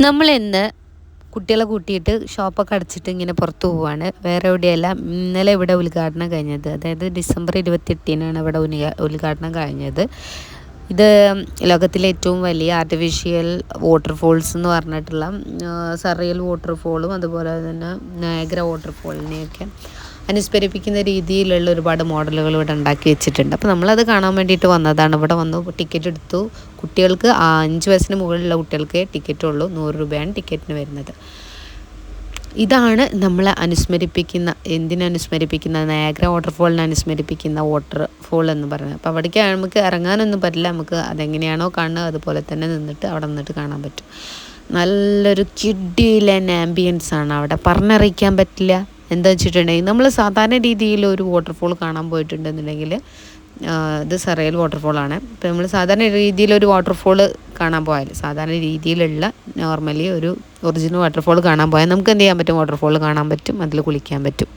നമ്മൾ ഇന്ന് കുട്ടികളെ കൂട്ടിയിട്ട് ഷോപ്പൊക്കെ അടച്ചിട്ട് ഇങ്ങനെ പുറത്തു പോവാണ്. വേറെ എവിടെയല്ല ഇന്നലെ ഇവിടെ ഉദ്ഘാടനം കഴിഞ്ഞത്. അതായത് ഡിസംബർ ഇരുപത്തെട്ടിനാണ് ഇവിടെ ഉദ്ഘാടനം കഴിഞ്ഞത്. ഇത് ലോകത്തിലെ ഏറ്റവും വലിയ ആർട്ടിഫിഷ്യൽ വാട്ടർഫോൾസ് എന്ന് പറഞ്ഞിട്ടുള്ള സറിയൽ വാട്ടർഫോളും അതുപോലെ തന്നെ നയഗ്ര വാട്ടർഫോളിനെയൊക്കെ അനുസ്മരിപ്പിക്കുന്ന രീതിയിലുള്ള ഒരുപാട് മോഡലുകൾ ഇവിടെ ഉണ്ടാക്കി വെച്ചിട്ടുണ്ട്. അപ്പോൾ നമ്മളത് കാണാൻ വേണ്ടിയിട്ട് വന്നതാണ്. ഇവിടെ വന്നു ടിക്കറ്റ് എടുത്തു. കുട്ടികൾക്ക് അഞ്ച് വയസ്സിന് മുകളിലുള്ള കുട്ടികൾക്ക് ടിക്കറ്റ് ഉള്ളൂ. നൂറ് രൂപയാണ് ടിക്കറ്റിന് വരുന്നത്. ഇതാണ് നമ്മളെ അനുസ്മരിപ്പിക്കുന്ന എന്തിനനുസ്മരിപ്പിക്കുന്ന നയാഗ്ര വാട്ടർഫോളിനെ അനുസ്മരിപ്പിക്കുന്ന വാട്ടർഫോൾ എന്ന് പറയുന്നത്. അപ്പോൾ അവിടേക്ക് നമുക്ക് ഇറങ്ങാനൊന്നും പറ്റില്ല. നമുക്ക് അതെങ്ങനെയാണോ കാണുന്നത് അതുപോലെ തന്നെ നിന്നിട്ട് അവിടെ നിന്നിട്ട് കാണാൻ പറ്റും. നല്ലൊരു കിഡിലൻ ആംബിയൻസ് ആണ് അവിടെ. പറഞ്ഞറിയിക്കാൻ പറ്റില്ല. എന്താ വെച്ചിട്ടുണ്ടെങ്കിൽ നമ്മൾ സാധാരണ രീതിയിൽ ഒരു വാട്ടർഫോൾ കാണാൻ പോയിട്ടുണ്ടെന്നുണ്ടെങ്കിൽ ഇത് സറയൽ വാട്ടർഫോളാണ് ഇപ്പോൾ നമ്മൾ സാധാരണ രീതിയിൽ ഒരു വാട്ടർഫോൾ കാണാൻ പോയാൽ സാധാരണ രീതിയിലുള്ള നോർമലി ഒരു ഒറിജിനൽ വാട്ടർഫോൾ കാണാൻ പോയാൽ നമുക്ക് എന്ത് ചെയ്യാൻ പറ്റും? വാട്ടർഫോൾ കാണാൻ പറ്റും അതിൽ കുളിക്കാൻ പറ്റും.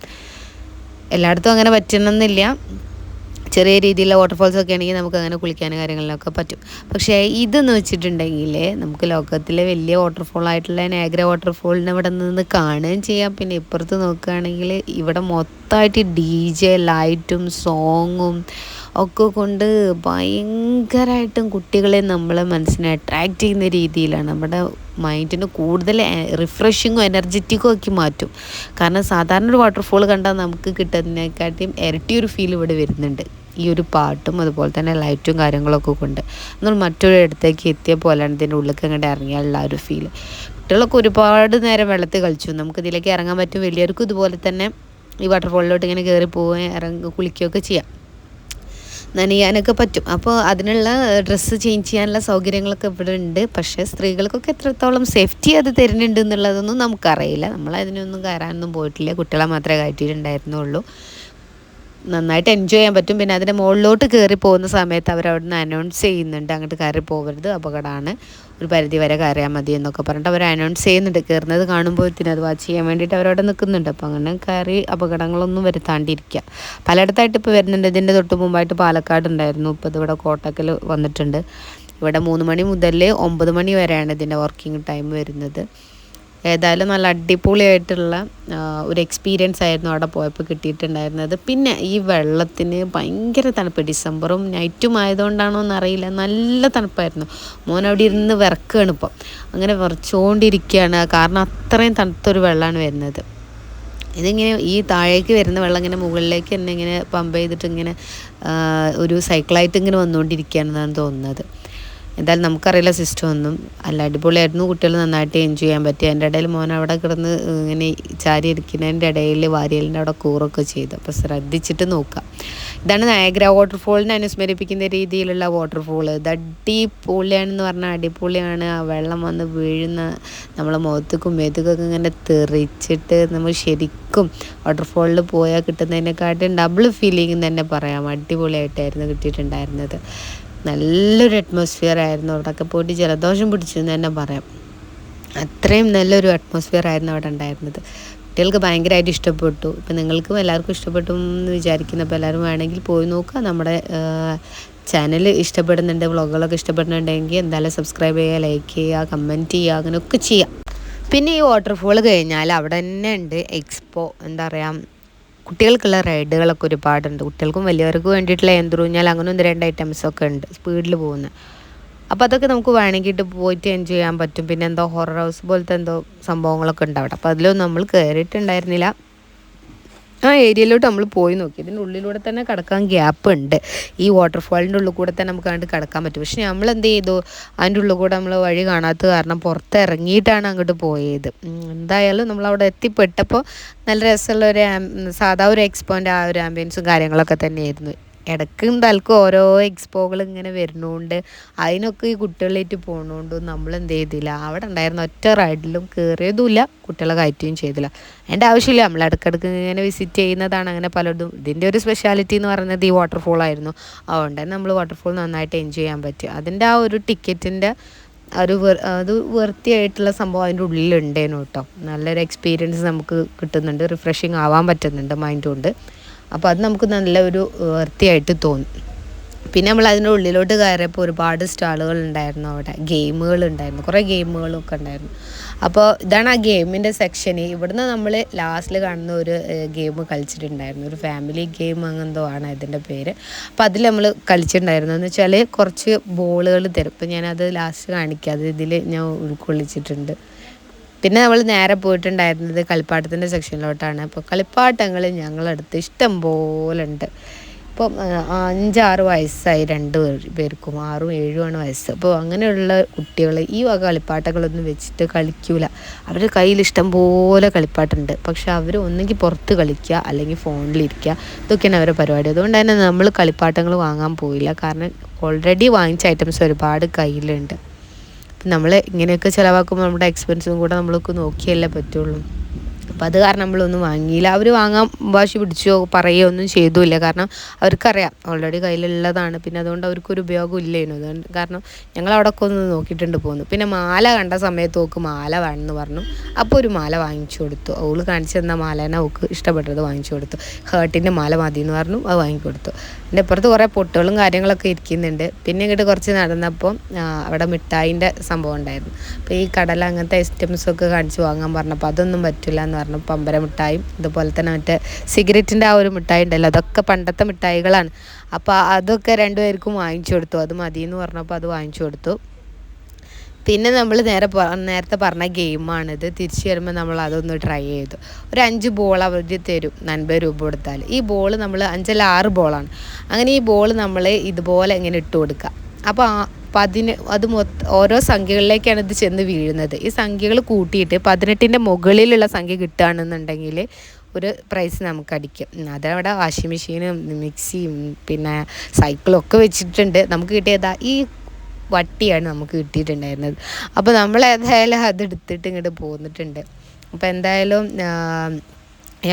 എല്ലായിടത്തും അങ്ങനെ പറ്റണമെന്നില്ല. ചെറിയ രീതിയിലുള്ള വാട്ടർഫോൾസ് ഒക്കെ ആണെങ്കിൽ നമുക്ക് അങ്ങനെ കുളിക്കാനും കാര്യങ്ങളിലൊക്കെ പറ്റും. പക്ഷേ ഇതെന്ന് വെച്ചിട്ടുണ്ടെങ്കിൽ നമുക്ക് ലോകത്തിലെ വലിയ വാട്ടർഫോൾ ആയിട്ടുള്ള നാഗ്ര വാട്ടർഫോളിനെ ഇവിടെ നിന്ന് കാണുകയും ചെയ്യാം. പിന്നെ ഇപ്പുറത്ത് നോക്കുകയാണെങ്കിൽ ഇവിടെ മൊത്തമായിട്ട് ഡി ജെ ലൈറ്റും സോങ്ങും ഒക്കെ കൊണ്ട് ഭയങ്കരമായിട്ടും കുട്ടികളെ നമ്മളെ മനസ്സിനെ അട്രാക്റ്റ് ചെയ്യുന്ന രീതിയിലാണ്. നമ്മുടെ മൈൻഡിന് കൂടുതൽ റിഫ്രഷിങ്ങും എനർജറ്റിക്കും ആക്കി മാറ്റും. കാരണം സാധാരണ ഒരു വാട്ടർഫോൾ കണ്ടാൽ നമുക്ക് കിട്ടുന്നതിനെക്കാട്ടിയും ഇരട്ടി ഒരു ഫീൽ ഇവിടെ വരുന്നുണ്ട്. ഈ ഒരു പാട്ടും അതുപോലെ തന്നെ ലൈറ്റും കാര്യങ്ങളൊക്കെ കൊണ്ട് നമ്മൾ മറ്റൊരു ഇടത്തേക്ക് എത്തിയ പോലെയാണ് ഇതിന്റെ ഉള്ളിലേക്ക് അങ്ങോട്ട് ഇറങ്ങിയാലുള്ള ഒരു ഫീൽ കുട്ടികളൊക്കെ ഒരുപാട് നേരം വെള്ളത്തിൽ കളിച്ചു. നമുക്ക് ഇതിലേക്ക് ഇറങ്ങാൻ പറ്റും. വലിയവർക്കും ഇതുപോലെ തന്നെ ഈ വാട്ടർഫോളിലോട്ട് ഇങ്ങനെ കയറി പോവുകയും ഇറങ്ങി കുളിക്കുകയൊക്കെ ചെയ്യാം. നനയാനൊക്കെ പറ്റും. അപ്പോൾ അതിനുള്ള ഡ്രസ്സ് ചേഞ്ച് ചെയ്യാനുള്ള സൗകര്യങ്ങളൊക്കെ ഇവിടെ ഉണ്ട്. പക്ഷേ സ്ത്രീകൾക്കൊക്കെ എത്രത്തോളം സേഫ്റ്റി അത് തരുന്നുണ്ട് എന്നുള്ളതൊന്നും നമുക്കറിയില്ല. നമ്മൾ അതിനൊന്നും കയറാനൊന്നും പോയിട്ടില്ല. കുട്ടികളെ മാത്രമേ കയറ്റിയിട്ടുണ്ടായിരുന്നുള്ളൂ. നന്നായിട്ട് എൻജോയ് ചെയ്യാൻ പറ്റും. പിന്നെ അതിന്റെ മുകളിലോട്ട് കയറി പോകുന്ന സമയത്ത് അവർ നിന്ന് അനൗൺസ് ചെയ്യുന്നുണ്ട്. അങ്ങോട്ട് കയറി പോകരുത് അപകടമാണ്. ഒരു പരിധി വരെ കയറിയാൽ മതി എന്നൊക്കെ പറഞ്ഞിട്ട് അവർ അനൗൺസ് ചെയ്യുന്നുണ്ട്. കയറുന്നത് കാണുമ്പോഴത്തേനും അത് വാച്ച് ചെയ്യാൻ വേണ്ടിയിട്ട് അവരവിടെ നിൽക്കുന്നുണ്ട്. അപ്പോൾ അങ്ങനെ കയറി അപകടങ്ങളൊന്നും വരുത്താണ്ടിരിക്കുക പലയിടത്തായിട്ട് ഇപ്പോൾ വരുന്നുണ്ട്. ഇതിന്റെ തൊട്ട് മുമ്പായിട്ട് പാലക്കാട് ഉണ്ടായിരുന്നു. ഇപ്പോൾ ഇതിവിടെ കോട്ടക്കൽ വന്നിട്ടുണ്ട്. ഇവിടെ മൂന്ന് മണി മുതൽ ഒമ്പത് മണി വരെയാണ് ഇതിന്റെ വർക്കിംഗ് ടൈം വരുന്നത്. ഏതായാലും നല്ല അടിപൊളിയായിട്ടുള്ള ഒരു എക്സ്പീരിയൻസ് ആയിരുന്നു അവിടെ പോയപ്പോൾ കിട്ടിയിട്ടുണ്ടായിരുന്നത്. പിന്നെ ഈ വെള്ളത്തിന് ഭയങ്കര തണുപ്പ്. ഡിസംബറും നൈറ്റും ആയതുകൊണ്ടാണോ എന്നറിയില്ല. നല്ല തണുപ്പായിരുന്നു. മോൻ അവിടെ ഇരുന്ന് വിറക്കുകയാണ് ഇപ്പം. അങ്ങനെ വിറച്ചുകൊണ്ടിരിക്കുകയാണ് കാരണം അത്രയും തണുത്തൊരു വെള്ളമാണ് വരുന്നത്. ഇതിങ്ങനെ ഈ താഴേക്ക് വരുന്ന വെള്ളം ഇങ്ങനെ മുകളിലേക്ക് തന്നെ ഇങ്ങനെ പമ്പ് ചെയ്തിട്ട് ഇങ്ങനെ ഒരു സൈക്കിളായിട്ട് ഇങ്ങനെ വന്നുകൊണ്ടിരിക്കുകയാണെന്നാണ് തോന്നുന്നത്. എന്തായാലും നമുക്കറിയില്ല സിസ്റ്റം ഒന്നും. അല്ല അടിപൊളിയായിരുന്നു കുട്ടികൾ നന്നായിട്ട് എൻജോയ് ചെയ്യാൻ പറ്റി എന്റെ ഇടയിൽ മോൻ അവിടെ കിടന്ന് ഇങ്ങനെ ചാരി ഇരിക്കുന്നതിന്റെ ഇടയിൽ വാരിയലിന്റെ അവിടെ കൂറൊക്കെ ചെയ്തു. അപ്പോൾ ശ്രദ്ധിച്ചിട്ട് നോക്കുക. ഇതാണ് നയഗ്ര വാട്ടർഫോളിനെ അനുസ്മരിപ്പിക്കുന്ന രീതിയിലുള്ള വാട്ടർഫോൾ ഇത് അടിപൊളിയാണെന്ന് പറഞ്ഞാൽ അടിപൊളിയാണ്. ആ വെള്ളം വന്ന് വീഴുന്ന നമ്മളെ മുഖത്തേക്കും മേത്തേക്കൊക്കെ ഇങ്ങനെ തെറിച്ചിട്ട് നമ്മൾ ശരിക്കും വാട്ടർഫോളിൽ പോയാൽ കിട്ടുന്നതിനെക്കാട്ടും ഡബിൾ ഫീലിംഗ് തന്നെ പറയാം. അടിപൊളിയായിട്ടായിരുന്നു കിട്ടിയിട്ടുണ്ടായിരുന്നത്. നല്ലൊരു അറ്റ്മോസ്ഫിയർ ആയിരുന്നു അവിടെയൊക്കെ പോയിട്ട് ജലദോഷം പിടിച്ചു എന്ന് തന്നെ പറയാം. അത്രയും നല്ലൊരു അറ്റ്മോസ്ഫിയർ ആയിരുന്നു അവിടെ ഉണ്ടായിരുന്നത്. കുട്ടികൾക്ക് ഭയങ്കരമായിട്ട് ഇഷ്ടപ്പെട്ടു. ഇപ്പം നിങ്ങൾക്കും എല്ലാവർക്കും ഇഷ്ടപ്പെട്ടു എന്ന് വിചാരിക്കുന്നപ്പോൾ എല്ലാവരും വേണമെങ്കിൽ പോയി നോക്കുക. നമ്മുടെ ചാനൽ ഇഷ്ടപ്പെടുന്നുണ്ട് വ്ളോഗുകളൊക്കെ ഇഷ്ടപ്പെടുന്നുണ്ടെങ്കിൽ എന്തായാലും സബ്സ്ക്രൈബ് ചെയ്യുക ലൈക്ക് ചെയ്യുക കമന്റ് ചെയ്യുക അങ്ങനെയൊക്കെ ചെയ്യാം. പിന്നെ ഈ വാട്ടർഫോൾ കഴിഞ്ഞാൽ അവിടെ തന്നെ ഉണ്ട് എക്സ്പോ എന്താ പറയുക കുട്ടികൾക്കുള്ള റൈഡുകളൊക്കെ ഒരുപാടുണ്ട്. കുട്ടികൾക്കും വലിയവർക്കും വേണ്ടിയിട്ടുള്ള യന്ത്രൂഞ്ഞാൽ അങ്ങനെ ഒന്ന് രണ്ട് ഐറ്റംസൊക്കെ ഉണ്ട്. സ്പീഡിൽ പോകുന്നത് അപ്പോൾ അതൊക്കെ നമുക്ക് വേണമെങ്കിൽ പോയിട്ട് എൻജോയ് ചെയ്യാൻ പറ്റും. പിന്നെ എന്തോ ഹൊറർ ഹൗസ് പോലത്തെ എന്തോ സംഭവങ്ങളൊക്കെ ഉണ്ട് അവിടെ. അപ്പോൾ അതിലൊന്നും നമ്മൾ കയറിയിട്ടുണ്ടായിരുന്നില്ല ആ ഏരിയയിലോട്ട് നമ്മൾ പോയി നോക്കി. ഇതിന്റെ ഉള്ളിലൂടെ തന്നെ കടക്കാൻ ഗ്യാപ്പ് ഉണ്ട്. ഈ വാട്ടർഫാളിന്റെ ഉള്ളിൽ കൂടെ തന്നെ നമുക്ക് അങ്ങോട്ട് കടക്കാൻ പറ്റും. പക്ഷെ നമ്മൾ എന്ത് ചെയ്തു? അതിന്റെ ഉള്ളിൽ കൂടെ നമ്മൾ വഴി കാണാത്ത കാരണം പുറത്ത് ഇറങ്ങിയിട്ടാണ് അങ്ങോട്ട് പോയത്. എന്തായാലും നമ്മൾ അവിടെ എത്തിപ്പെട്ടപ്പോൾ നല്ല രസമുള്ള ഒരു സാധാ ഒരു എക്സ്പോന്റെ ആ ഒരു ആംബിയൻസും കാര്യങ്ങളൊക്കെ തന്നെയായിരുന്നു. ഇടയ്ക്കും എന്തായാലും ഓരോ എക്സ്പോകൾ ഇങ്ങനെ വരുന്നതുകൊണ്ട് അതിനൊക്കെ ഈ കുട്ടികളായിട്ട് പോകുന്നതുകൊണ്ട് നമ്മൾ എന്ത് ചെയ്തില്ല. അവിടെ ഉണ്ടായിരുന്ന ഒറ്റ റൈഡിലും കയറിയതുമില്ല കുട്ടികളെ കയറ്റുകയും ചെയ്തില്ല. അതിന്റെ ആവശ്യമില്ല. നമ്മൾ ഇടയ്ക്കിടയ്ക്ക് ഇങ്ങനെ വിസിറ്റ് ചെയ്യുന്നതാണ് അങ്ങനെ പലതും. ഇതിന്റെ ഒരു സ്പെഷ്യാലിറ്റി എന്ന് പറയുന്നത് ഈ വാട്ടർഫോൾ ആയിരുന്നു. അതുകൊണ്ട് തന്നെ നമ്മൾ വാട്ടർഫോൾ നന്നായിട്ട് എൻജോയ് ചെയ്യാൻ പറ്റും. അതിന്റെ ആ ഒരു ടിക്കറ്റിന്റെ ഒരു അത് വൃത്തിയായിട്ടുള്ള സംഭവം അതിന്റെ ഉള്ളിലുണ്ടേനു കേട്ടോ. നല്ലൊരു എക്സ്പീരിയൻസ് നമുക്ക് കിട്ടുന്നുണ്ട്. റിഫ്രഷിങ് ആവാൻ പറ്റുന്നുണ്ട് മൈൻഡ് കൊണ്ട്. അപ്പോൾ അത് നമുക്ക് നല്ല ഒരു വൃത്തിയായിട്ട് തോന്നും. പിന്നെ നമ്മൾ അതിന്റെ ഉള്ളിലോട്ട് കയറിയപ്പോൾ ഒരുപാട് സ്റ്റാളുകൾ ഉണ്ടായിരുന്നു അവിടെ. ഗെയിമുകൾ ഉണ്ടായിരുന്നു. കുറേ ഗെയിമുകളൊക്കെ ഉണ്ടായിരുന്നു. അപ്പോൾ ഇതാണ് ആ ഗെയിമിന്റെ സെക്ഷൻ ഇവിടുന്ന് നമ്മൾ ലാസ്റ്റിൽ കാണുന്ന ഒരു ഗെയിം കളിച്ചിട്ടുണ്ടായിരുന്നു. ഒരു ഫാമിലി ഗെയിം അങ്ങനെന്തോ ആണ് ഇതിന്റെ പേര്. അപ്പോൾ അതിൽ നമ്മൾ കളിച്ചിട്ടുണ്ടായിരുന്നു. എന്ന് വെച്ചാൽ കുറച്ച് ബോളുകൾ തരും. ഇപ്പം ഞാനത് ലാസ്റ്റ് കാണിക്കാം. അത് ഇതിൽ ഞാൻ ഉൾക്കൊള്ളിച്ചിട്ടുണ്ട്. പിന്നെ നമ്മൾ നേരെ പോയിട്ടുണ്ടായിരുന്നത് കളിപ്പാട്ടത്തിന്റെ സെക്ഷനിലോട്ടാണ്. അപ്പോൾ കളിപ്പാട്ടങ്ങൾ ഞങ്ങളടുത്ത് ഇഷ്ടം പോലെ ഉണ്ട്. ഇപ്പം അഞ്ചാറ് വയസ്സായി രണ്ട് പേർക്കും ആറും ഏഴുമാണ് വയസ്സ്. അപ്പോൾ അങ്ങനെയുള്ള കുട്ടികൾ ഈ വക കളിപ്പാട്ടങ്ങളൊന്നും വെച്ചിട്ട് കളിക്കൂല. അവരുടെ കയ്യിൽ ഇഷ്ടം പോലെ കളിപ്പാട്ടുണ്ട്. പക്ഷെ അവർ ഒന്നെങ്കിൽ പുറത്ത് കളിക്കുക അല്ലെങ്കിൽ ഫോണിലിരിക്കുക ഇതൊക്കെയാണ് അവരുടെ പരിപാടി. അതുകൊണ്ട് തന്നെ നമ്മൾ കളിപ്പാട്ടങ്ങൾ വാങ്ങാൻ പോയില്ല. കാരണം ഓൾറെഡി വാങ്ങിച്ച ഐറ്റംസ് ഒരുപാട് കയ്യിലുണ്ട്. നമ്മൾ ഇങ്ങനെയൊക്കെ ചിലവാക്കുമ്പോൾ നമ്മുടെ എക്സ്പെൻസും കൂടെ നമ്മൾക്ക് നോക്കിയല്ലേ പറ്റുള്ളൂ. അപ്പോൾ അത് കാരണം നമ്മളൊന്നും വാങ്ങിയില്ല. അവർ വാങ്ങാൻ വാശി പിടിച്ചോ പറയുകയോ ഒന്നും ചെയ്തുമില്ല കാരണം അവർക്കറിയാം ഓൾറെഡി കയ്യിലുള്ളതാണ്. പിന്നെ അതുകൊണ്ട് അവർക്കൊരു ഉപയോഗം ഇല്ലേനു. അതുകൊണ്ട് കാരണം ഞങ്ങൾ അവിടെ ഒക്കെ ഒന്ന് നോക്കിയിട്ടുണ്ട് പോന്നു. പിന്നെ മാല കണ്ട സമയത്ത് നോക്ക് മാല വേണമെന്ന് പറഞ്ഞു. അപ്പോൾ ഒരു മാല വാങ്ങിച്ചു കൊടുത്തു. അവൾ കാണിച്ചു തന്ന മാലേനെ അവൾക്ക് ഇഷ്ടപ്പെട്ടത് വാങ്ങിച്ചു കൊടുത്തു. ഹേർട്ടിന്റെ മാല മതി എന്ന് പറഞ്ഞു അത് വാങ്ങിക്കൊടുത്തു എന്റെ ഇപ്പുറത്ത് കുറേ പൊട്ടുകളും കാര്യങ്ങളൊക്കെ ഇരിക്കുന്നുണ്ട്. പിന്നെ ഇങ്ങോട്ട് കുറച്ച് നടന്നപ്പോൾ അവിടെ മിഠായിന്റെ സംഭവം ഉണ്ടായിരുന്നു. അപ്പോൾ ഈ കടല അങ്ങനത്തെ ഐറ്റംസൊക്കെ കാണിച്ച് വാങ്ങാൻ പറഞ്ഞപ്പോൾ അതൊന്നും പറ്റില്ല എന്ന് പറഞ്ഞു പമ്പര മിഠായും ഇതുപോലെ തന്നെ മറ്റേ സിഗരറ്റിന്റെ ആ ഒരു മിഠായി ഉണ്ടല്ലോ അതൊക്കെ പണ്ടത്തെ മിഠായികളാണ്. അപ്പോൾ അതൊക്കെ രണ്ടുപേർക്കും വാങ്ങിച്ചു കൊടുത്തു അത് മതി എന്ന് പറഞ്ഞപ്പോൾ അത് വാങ്ങിച്ചു കൊടുത്തു. പിന്നെ നമ്മൾ നേരെ നേരത്തെ പറഞ്ഞ ഗെയിമാണിത്. തിരിച്ചു വരുമ്പോൾ നമ്മൾ അതൊന്ന് ട്രൈ ചെയ്തു. ഒരു അഞ്ച് ബോൾ അവർ തരും അൻപത് രൂപ കൊടുത്താൽ. ഈ ബോൾ നമ്മൾ അഞ്ചല്ല ആറ് ബോളാണ്. അങ്ങനെ ഈ ബോൾ നമ്മൾ ഇതുപോലെ ഇങ്ങനെ ഇട്ട് കൊടുക്കുക. അപ്പോൾ പതിന് അത് മൊത്ത ഓരോ സംഖ്യകളിലേക്കാണ് ഇത് ചെന്ന് വീഴുന്നത്. ഈ സംഖ്യകൾ കൂട്ടിയിട്ട് പതിനെട്ടിന്റെ മുകളിലുള്ള സംഖ്യ കിട്ടുകയാണെന്നുണ്ടെങ്കിൽ ഒരു പ്രൈസ് നമുക്ക് അടിക്കും അതവിടെ വാഷിംഗ് മെഷീനും മിക്സിയും പിന്നെ സൈക്കിളും ഒക്കെ വെച്ചിട്ടുണ്ട്. നമുക്ക് കിട്ടിയതാ ഈ വട്ടിയാണ് നമുക്ക് കിട്ടിയിട്ടുണ്ടായിരുന്നത്. അപ്പോൾ നമ്മൾ ഏതായാലും അത് എടുത്തിട്ട് ഇങ്ങോട്ട് പോന്നിട്ടുണ്ട്. അപ്പോൾ എന്തായാലും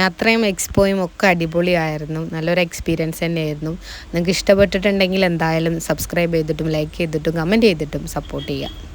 യാത്രയും എക്സ്പോയും ഒക്കെ അടിപൊളിയായിരുന്നു. നല്ലൊരു എക്സ്പീരിയൻസ് തന്നെയായിരുന്നു. നിങ്ങൾക്ക് ഇഷ്ടപ്പെട്ടിട്ടുണ്ടെങ്കിൽ എന്തായാലും സബ്സ്ക്രൈബ് ചെയ്തിട്ടും ലൈക്ക് ചെയ്തിട്ടും കമന്റ് ചെയ്തിട്ടും സപ്പോർട്ട് ചെയ്യുക.